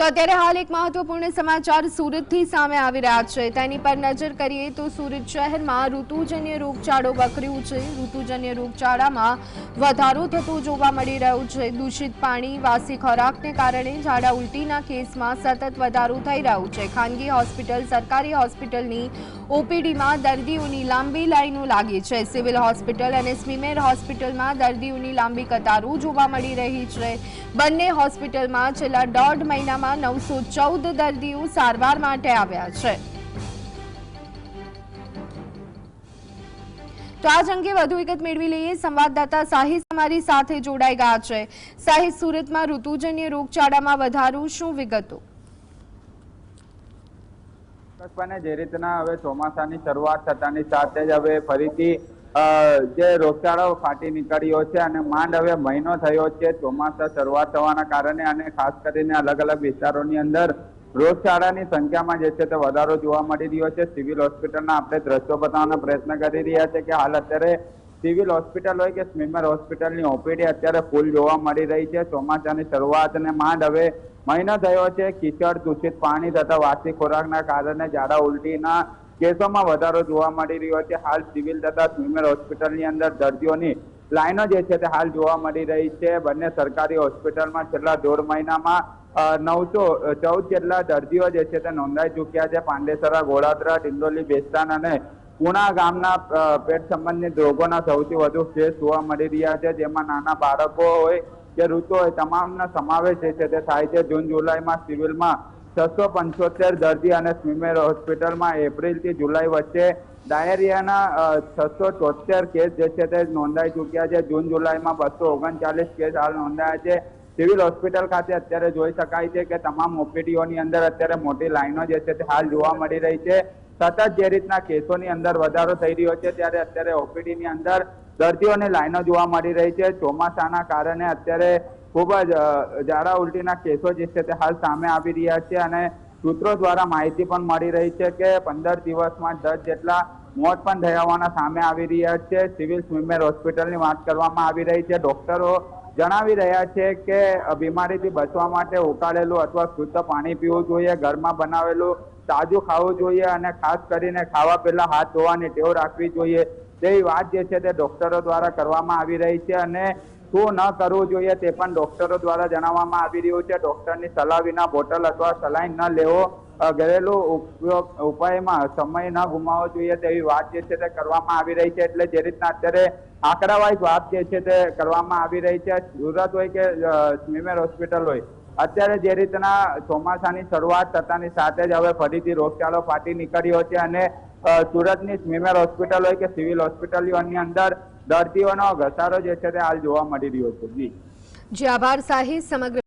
તો અત્યારે હાલ એક મહત્વપૂર્ણ સમાચાર સુરતથી સામે આવી રહ્યા છે. તેની પર નજર કરીએ તો સુરત શહેરમાં ઋતુજન્ય રોગચાળો વકર્યું છે. ઋતુજન્ય રોગચાળામાં વધારો થતો જોવા મળી રહ્યો છે. દૂષિત પાણી, વાસી ખોરાકને કારણે ઝાડા ઉલટીના કેસમાં સતત વધારો થઈ રહ્યો છે. ખાનગી હોસ્પિટલ, સરકારી હોસ્પિટલની ઓપીડીમાં દર્દીઓની લાંબી લાઈનો લાગી છે. સિવિલ હોસ્પિટલ અને સ્વીમેર હોસ્પિટલમાં દર્દીઓની લાંબી કતારો જોવા મળી રહી છે. બંને હોસ્પિટલમાં છેલ્લા દોઢ મહિનામાં નવસો ચૌદ દર્દીઓ સારવાર માટે આવ્યા છે. તો આજ અંગે વધુ વિગત મેળવી લઈએ. સંવાદદાતા સાહિદ અમારી સાથે જોડાઈ ગયા છે. સાહિદ સુરતમાં ઋતુજન્ય રોગચાળામાં વધારો શું વિગતો? ચોક્કસપણે જે રીતના હવે ચોમાસાની શરૂઆત થતાની સાથે જ હવે ફરીથી જે રોગચાળો ફાટી નીકળ્યો છે અને માંડ હવે મહિનો થયો છે, ચોમાસા શરૂઆત થવાના કારણે અને ખાસ કરીને અલગ અલગ વિસ્તારોની અંદર રોગચાળાની સંખ્યામાં જે છે તે વધારો જોવા મળી રહ્યો છે. સિવિલ હોસ્પિટલના આપણે દ્રશ્યો બતાવવાનો પ્રયત્ન કરી રહ્યા છે કે હાલ અત્યારે સિવિલ હોસ્પિટલ હોય કે સ્મીમર હોસ્પિટલની ઓપીડી અત્યારે ફૂલ જોવા મળી રહી છે. ચોમાસાની શરૂઆત અને માંડ હવે મહિનો થયો છે, કિચડ, દૂષિત પાણી તથા વાસી ખોરાકના કારણે ઝાડા ઉલટીના કેસોમાં વધારો જોવા મળી રહ્યો છે. હાલ સિવિલ તથા ફિમેલ હોસ્પિટલની અંદર દર્દીઓની લાઈનો જે છે તે હાલ જોવા મળી રહી છે. બંને સરકારી હોસ્પિટલમાં છેલ્લા દોઢ મહિનામાં નવસો ચૌદ જેટલા દર્દીઓ જે છે તે નોંધાઈ ચૂક્યા છે. પાંડેસરા, ગોળાદરા, ડિંડોલી, બેસ્તાન અને પુણા ગામના પેટ સંબંધિત રોગોના સૌથી વધુ કેસ જોવા મળી રહ્યા છે, જેમાં નાના બાળકો હોય કે ઋતુ હોય, તમામનો સમાવેશ જે છે. તે થાય છે જૂન, જુલાઈમાં સિવિલમાં છસો પંચોતેર દર્દી અને સ્વિમેર હોસ્પિટલમાં એપ્રિલથી જુલાઈ વચ્ચે ડાયરિયાના છસો તોતેર કેસ જે છે તે નોંધાઈ ચૂક્યા છે. જૂન, જુલાઈમાં બસો ઓગણચાલીસ કેસ હાલ નોંધાયા છે. સિવિલ હોસ્પિટલ ખાતે અત્યારે જોઈ શકાય છે કે તમામ ઓપીડીઓની અંદર અત્યારે મોટી લાઈનો જે છે તે હાલ જોવા મળી રહી છે. સતત જે રીતના કેસોની અંદર વધારો થઈ રહ્યો છે, ત્યારે અત્યારે ઓપીડીની અંદર દર્દીઓની લાઈનો જોવા મળી રહી છે. ચોમાસાના કારણે અત્યારે ખૂબ જ ઝાડા ઉલટીના કેસો જે છે તે હાલ સામે આવી રહ્યા છે અને સૂત્રો દ્વારા માહિતી પણ મળી રહી છે કે પંદર દિવસમાં દસ જેટલા મોત પણ થયાવાના સામે આવી રહ્યા છે. સિવિલ સ્વિમેર હોસ્પિટલની વાત કરવામાં આવી રહી છે. ડોક્ટરો જણાવી રહ્યા છે કે બીમારીથી બચવા માટે ઉકાળેલું અથવા શુદ્ધ પાણી પીવું જોઈએ, ઘરમાં બનાવેલું તાજું ખાવું જોઈએ અને ખાસ કરીને ખાવા પહેલા હાથ ધોવાની ટેવ રાખવી જોઈએ. તેવી વાત જે છે તે ડોક્ટરો દ્વારા કરવામાં આવી રહી છે અને શું ન કરવું જોઈએ તે પણ ડોક્ટરો દ્વારા જણાવવામાં આવી રહ્યું છે. ડોક્ટરની સલાહ વિના બોટલ અથવા સલાઈન ન લેવો ઘરેલું ઉપયોગ, ઉપાયમાં સમય ન ગુમાવવો જોઈએ તેવી વાત જે છે તે કરવામાં આવી રહી છે. એટલે જે રીતના અત્યારે આંકડાવાઇઝ વાત જે છે તે કરવામાં આવી રહી છે. સુરત હોય કે સ્મીમેર હોસ્પિટલ હોય, અત્યારે જે રીતના ચોમાસાની શરૂઆત થતાની સાથે જ હવે ફરીથી રોગચાળો ફાટી નીકળ્યો છે અને સુરતની સ્મીમેર હોસ્પિટલ હોય કે સિવિલ હોસ્પિટલોની અંદર દર્દીઓનો ઘસારો જે છે તે હાલ જોવા મળી રહ્યો છે. જી. જે, આભાર સાહિદ સમગ્ર